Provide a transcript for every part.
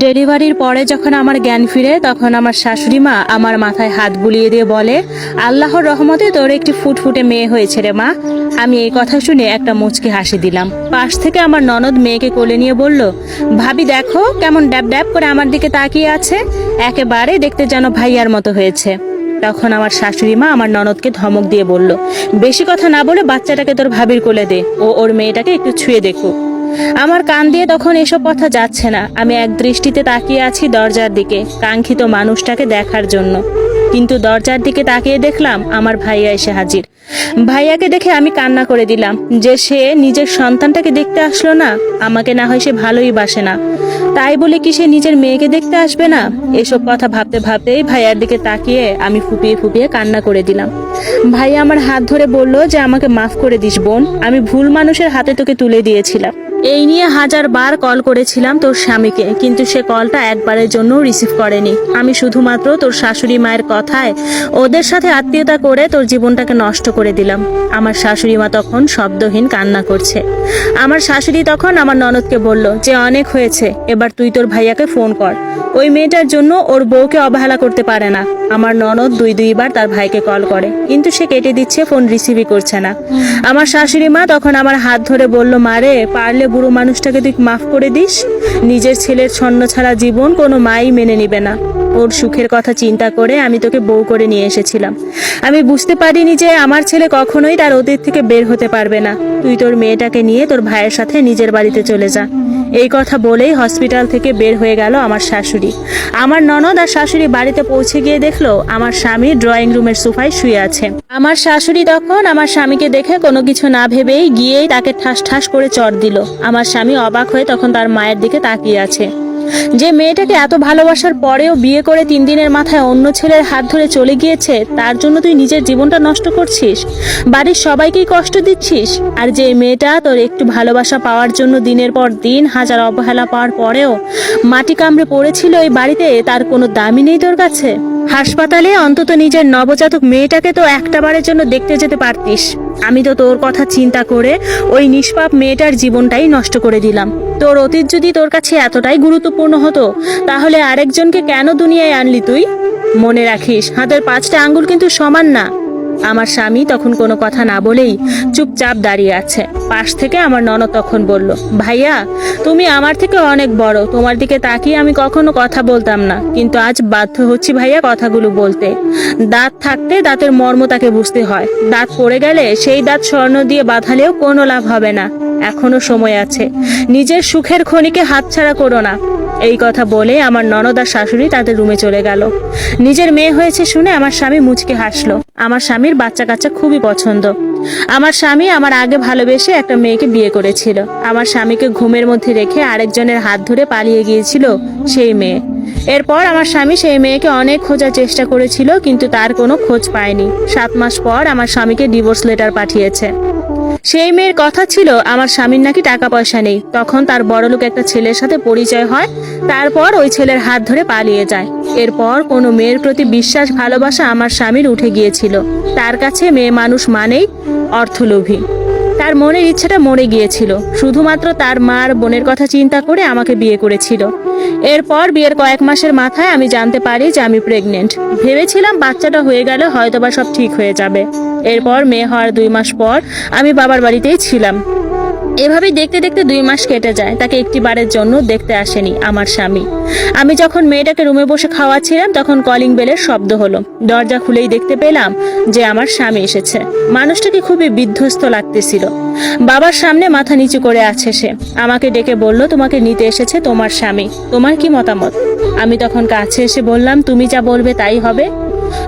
ডেলিভারির পরে যখন আমার জ্ঞান ফিরে, তখন আমার শাশুড়ি মা আমার মাথায় হাত বুলিয়ে দিয়ে বলে, আল্লাহর রহমতে তোর একটি ফুটফুটে মেয়ে হয়েছে রে মা। আমি এই কথা শুনে একটা মুচকি হাসি দিলাম। পাশ থেকে আমার ননদ মেয়েকে কোলে নিয়ে বলল, ভাবি দেখো কেমন ড্যাব ড্যাব করে আমার দিকে তাকিয়ে আছে। একেবারে দেখতে যেন ভাইয়ার মতো হয়েছে। তখন আমার শাশুড়ি মা আমার ননদকে ধমক দিয়ে বলল, বেশি কথা না বলে বাচ্চাটাকে তোর ভাবির কোলে দে। ও ওর মেয়েটাকে একটু ছুঁয়ে দেখুক। আমার কান দিয়ে তখন এসব কথা যাচ্ছে না। আমি এক দৃষ্টিতে তাকিয়ে আছি দরজার দিকে, কাঙ্ক্ষিত মানুষটাকে দেখার জন্য। কিন্তু দরজার দিকে তাকিয়ে দেখলাম আমার ভাইয়া এসে হাজির। ভাইয়াকে দেখে আমি কান্না করে দিলাম যে সে নিজের সন্তানটাকে দেখতে আসলো না, আমাকে না হয় সে ভালোই বাসে না। তাই বলে কি সে নিজের মেয়েকে দেখতে আসবে না? এসব কথা ভাবতে ভাবতেই ভাইয়ার দিকে তাকিয়ে আমি ফুপিয়ে ফুপিয়ে কান্না করে দিলাম। ভাইয়া আমার হাত ধরে বলল যে আমাকে মাফ করে দিস বোন, আমি ভুল মানুষের হাতে তোকে তুলে দিয়েছিলাম। এই নিয়ে হাজার বার কল করেছিলাম তোর স্বামীকে, কিন্তু সে কলটা একবারের জন্য রিসিভ করেনি। আমি শুধুমাত্র তোর শাশুড়ি মায়ের কথায় ওদের সাথে আত্মীয়তা করে তোর জীবনটাকে নষ্ট করে দিলাম। আমার শাশুড়ি মা তখন শব্দহীন কান্না করছে। আমার শাশুড়ি তখন আমার ননদকে বলল, যে অনেক হয়েছে, এবার তুই তোর ভাইয়াকে ফোন কর। ওই মেয়েটার জন্য ওর বউকে অবহেলা করতে পারে না। আমার ননদ দুই দুইবার তার ভাইকে কল করে, কিন্তু সে কেটে দিচ্ছে, ফোন রিসিভই করছে না। আমার শাশুড়ি মা তখন আমার হাত ধরে বলল মারে পারলে বুড়ো মানুষটাকে তুই মাফ করে দিস। নিজের ছেলের ছন্ন ছাড়া জীবন কোনো মাই মেনে নিবে না। ওর সুখের কথা চিন্তা করে আমি তোকে বউ করে নিয়ে এসেছিলাম। আমি বুঝতে পারিনি যে আমার ছেলে কখনোই তার অতীত থেকে বের হতে পারবে না। তুই তোর মেয়েটাকে নিয়ে তোর ভাইয়ের সাথে নিজের বাড়িতে চলে যা। এই কথা বলেই হসপিটাল থেকে বের হয়ে গেল আমার শাশুড়ি। আমার ননদ আর শাশুড়ি বাড়িতে পৌঁছে গিয়ে দেখল আমার স্বামী ড্রয়িং রুমের সোফায় শুয়ে আছে। আমার শাশুড়ি তখন আমার স্বামীকে দেখে কোনো কিছু না ভেবেই গিয়েই তাকে ঠাস ঠাস করে চড় দিল। আমার স্বামী অবাক হয়ে তখন তার মায়ের দিকে তাকিয়ে আছে। যে মেয়েটাকে এত ভালোবাসার পরেও বিয়ে করে তিন দিনের মাথায় অন্য ছেলের হাত ধরে চলে গিয়েছে, তার জন্য তুই নিজের জীবনটা নষ্ট করছিস? বাড়ির সবাইকেই কষ্ট দিচ্ছিস? আর যে মেয়েটা তোর একটু ভালোবাসা পাওয়ার জন্য দিনের পর দিন হাজার অবহেলা পাওয়ার পরেও মাটি কামড়ে পড়েছিল ওই বাড়িতে, তার কোনো দামই নেই তোর কাছে। হাসপাতালে অন্তত নিজের নবজাতক মেয়েটাকে তো একটা বারের জন্য দেখতে যেতে পারতিস। আমি তো তোর কথা চিন্তা করে ওই নিষ্পাপ মেয়েটার জীবনটাই নষ্ট করে দিলাম। তোর অতীত যদি তোর কাছে এতটাই গুরুত্বপূর্ণ হতো, তাহলে আরেকজনকে কেন দুনিয়ায় আনলি তুই? মনে রাখিস, হাতের পাঁচটা আঙ্গুল কিন্তু সমান না। আমার স্বামী তখন কোনো কথা না বলেই চুপচাপ দাঁড়িয়ে আছে। পাশ থেকে আমার ননদ তখন বলল, ভাইয়া, তুমি আমার থেকে অনেক বড়, তোমার দিকে তাকিয়ে আমি কখনো কথা বলতাম না। কিন্তু আজ বাধ্য হচ্ছি ভাইয়া কথাগুলো বলতে। দাঁত থাকতে দাঁতের মর্ম তাকে বুঝতে হয়। দাঁত পড়ে গেলে সেই দাঁত স্বর্ণ দিয়ে বাঁধালেও কোনো লাভ হবে না। এখনও সময় আছে। নিজের সুখের খনিকে হাতছাড়া করো না। এই কথা বলে আমার ননদ আর শাশুড়ি তাদের রুমে চলে গেল। নিজের মেয়ে হয়েছে শুনে আমার স্বামী মুচকে হাসলো। আমার স্বামীর বাচ্চা কাচ্চা খুবই পছন্দ। আমার স্বামী আমার আগে ভালোবেসে একটা মেয়েকে বিয়ে করেছিল। আমার স্বামীকে ঘুমের মধ্যে রেখে আরেকজনের হাত ধরে পালিয়ে গিয়েছিল সেই মেয়ে। এরপর আমার স্বামী সেই মেয়েকে অনেক খোঁজার চেষ্টা করেছিল, কিন্তু তার কোনো খোঁজ পায়নি। সাত মাস পর আমার স্বামীকে ডিভোর্স লেটার পাঠিয়েছে। সেই মেয়ের কথা ছিল, আমার স্বামীর নাকি টাকা পয়সা নেই। তখন তার বড়লোক একটা ছেলের সাথে পরিচয় হয়, তারপর ওই ছেলের হাত ধরে পালিয়ে যায়। এরপর কোনো মেয়ের প্রতি বিশ্বাস, ভালোবাসা আমার স্বামীর উঠে গিয়েছিল। তার কাছে মেয়ে মানুষ মানেই অর্থলোভী। তার মনের ইচ্ছাটা মরে গিয়েছিল। শুধুমাত্র তার মার বোনের কথা চিন্তা করে আমাকে বিয়ে করেছিল। এরপর বিয়ের কয়েক মাসের মাথায় আমি জানতে পারি যে আমি প্রেগনেন্ট ভেবেছিলাম বাচ্চাটা হয়ে গেলে হয়তোবা সব ঠিক হয়ে যাবে। এরপর মেয়ে হওয়ার দুই মাস পর আমি বাবার বাড়িতেই ছিলাম। এভাবেই দেখতে দেখতে দুই মাস কেটে যায়। তাকে একটি বারের জন্য দেখতে আসেনি আমার স্বামী। আমি যখন মেয়েটাকে রুমে বসে খাওয়াচ্ছিলাম, তখন কলিং বেলের শব্দ হলো। দরজা খুলেই দেখতে পেলাম যে আমার স্বামী এসেছে। মানুষটাকে খুবই বিধ্বস্ত লাগতেছিল। বাবার সামনে মাথা নিচু করে আছে সে। আমাকে ডেকে বলল, তোমাকে নিতে এসেছে তোমার স্বামী। তোমার কি মতামত? আমি তখন কাছে এসে বললাম, তুমি যা বলবে তাই হবে।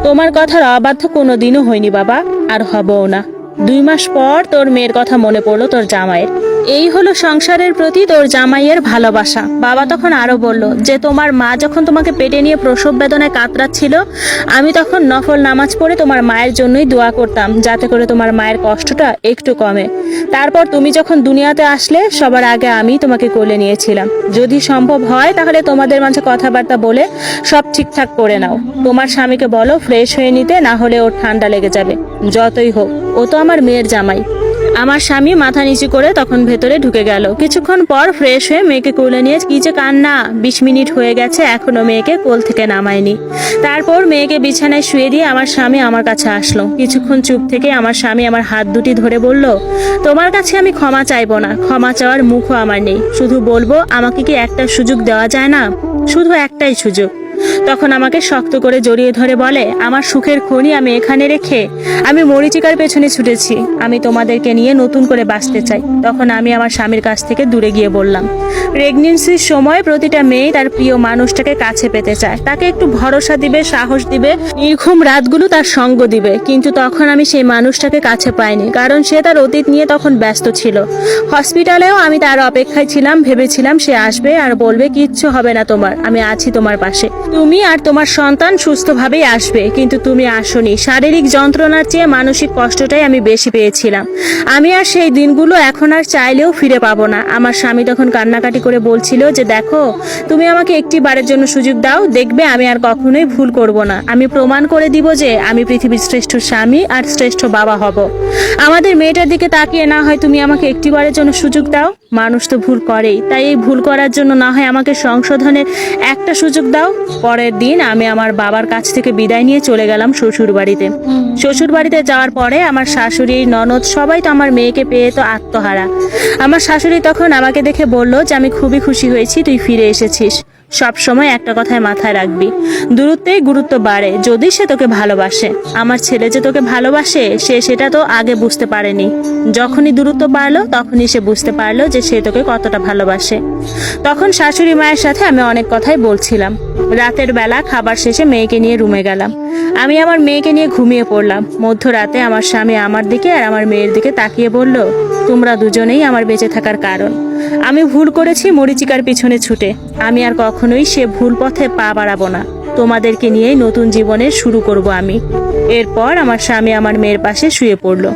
তোমার কথার অবাধ্য কোনো দিনও হয়নি বাবা, আর হবও না। দুই মাস পর তোর মেয়ের কথা মনে পড়ল তোর জামাইয়ের। এই হলো সংসারের প্রতি তোর জামাইয়ের ভালোবাসা। বাবা তখন আরও বলল, যে তোমার মা যখন তোমাকে পেটে নিয়ে প্রসব বেদনায় কাতরাচ্ছিল, আমি তখন নফল নামাজ পড়ে তোমার মায়ের জন্যই দোয়া করতাম, যাতে করে তোমার মায়ের কষ্টটা একটু কমে। তারপর তুমি যখন দুনিয়াতে আসলে, সবার আগে আমি তোমাকে কোলে নিয়েছিলাম। যদি সম্ভব হয়, তাহলে তোমাদের মাঝে কথাবার্তা বলে সব ঠিকঠাক করে নাও। তোমার স্বামীকে বলো, ফ্রেশ হয়ে নিতে, না হলে ওর ঠান্ডা লেগে যাবে। যতই হোক, ও তো আমার মেয়ের জামাই। আমার স্বামী মাথা নিচু করে তখন ভেতরে ঢুকে গেল। কিছুক্ষণ পর ফ্রেশ হয়ে মেয়েকে কোলে নিয়ে কি যে কান্না। বিশ মিনিট হয়ে গেছে, এখনও মেয়েকে কোল থেকে নামায়নি। তারপর মেয়েকে বিছানায় শুয়ে দিয়ে আমার স্বামী আমার কাছে আসলো। কিছুক্ষণ চুপ থেকে আমার স্বামী আমার হাত দুটি ধরে বলল, তোমার কাছে আমি ক্ষমা চাইব না। ক্ষমা চাওয়ার মুখও আমার নেই। শুধু বলব, আমাকে কি একটা সুযোগ দেওয়া যায় না? শুধু একটাই সুযোগ। তখন আমাকে শক্ত করে জড়িয়ে ধরে বলে, আমার সুখের খনি আমি এখানে রেখে আমি মরিচিকার পেছনে ছুটেছি। আমি তোমাদেরকে নিয়ে নতুন করে বাঁচতে চাই। তখন আমি আমার স্বামীর কাছ থেকে দূরে গিয়ে বললাম, প্রেগনেন্সির সময় প্রতিটা মেয়ে তার প্রিয় মানুষটাকে কাছে পেতে চায়। তাকে একটু ভরসা দিবে, সাহস দিবে, নির্ঘুম রাতগুলো তার সঙ্গ দিবে। কিন্তু তখন আমি সেই মানুষটাকে কাছে পাইনি, কারণ সে তার অতীত নিয়ে তখন ব্যস্ত ছিল। হসপিটালেও আমি তার অপেক্ষায় ছিলাম, ভেবেছিলাম সে আসবে আর বলবে, কিচ্ছু হবে না তোমার, আমি আছি তোমার পাশে। তুমি আর তোমার সন্তান সুস্থভাবেই আসবে। কিন্তু তুমি আসনি। শারীরিক যন্ত্রণার চেয়ে মানসিক কষ্টটাই আমি বেশি পেয়েছিলাম। আমি আর সেই দিনগুলো এখন আর চাইলেও ফিরে পাবো না। আমার স্বামী তখন কান্নাকাটি করে বলছিল যে, দেখো, তুমি আমাকে একটি বারের জন্য সুযোগ দাও। দেখবে আমি আর কখনোই ভুল করব না। আমি প্রমাণ করে দিব যে, আমি পৃথিবীর শ্রেষ্ঠ স্বামী আর শ্রেষ্ঠ বাবা হব। আমাদের মেয়েটার দিকে তাকিয়ে না হয় তুমি আমাকে একটি বারের জন্য সুযোগ দাও? মানুষ তো ভুল করেই। তাই এই ভুল করার জন্য না হয় আমাকে সংশোধনের একটা সুযোগ দাও? পরের দিন আমি আমার বাবার কাছ থেকে বিদায় নিয়ে চলে গেলাম শ্বশুর বাড়িতে শ্বশুর বাড়িতে যাওয়ার পরে আমার শাশুড়ি, ননদ সবাই তো আমার মেয়েকে পেয়ে তো আত্মহারা। আমার শাশুড়ি তখন আমাকে দেখে বলল যে, আমি খুবই খুশি হয়েছি, তুই ফিরে এসেছিস। সব সময় একটা কথায় মাথায় রাখবি। দূরত্বেই গুরুত্ব বাড়ে, যদি সে তোকে ভালোবাসে। আমার ছেলে যে তোকে ভালোবাসে, সে সেটা তো আগে বুঝতে পারেনি। যখনই দূরত্ব বাড়লো, তখনই সে বুঝতে পারল যে সে তোকে কতটা ভালোবাসে। তখন শাশুড়ি মায়ের সাথে আমি অনেক কথাই বলছিলাম। রাতের বেলা খাবার শেষে মেয়েকে নিয়ে রুমে গেলাম। আমি আমার মেয়েকে নিয়ে ঘুমিয়ে পড়লাম। মধ্যরাতে আমার স্বামী আমার দিকে আর আমার মেয়ের দিকে তাকিয়ে বলল, তোমরা দুজনেই আমার বেঁচে থাকার কারণ। আমি ভুল করেছি মরিচিকার পিছনে ছুটে। আমি আর কখনোই সে ভুল পথে পা বাড়াবো না। তোমাদেরকে নিয়েই নতুন জীবনের শুরু করব আমি। এরপর আমার স্বামী আমার মেয়ের পাশে শুয়ে পড়ল।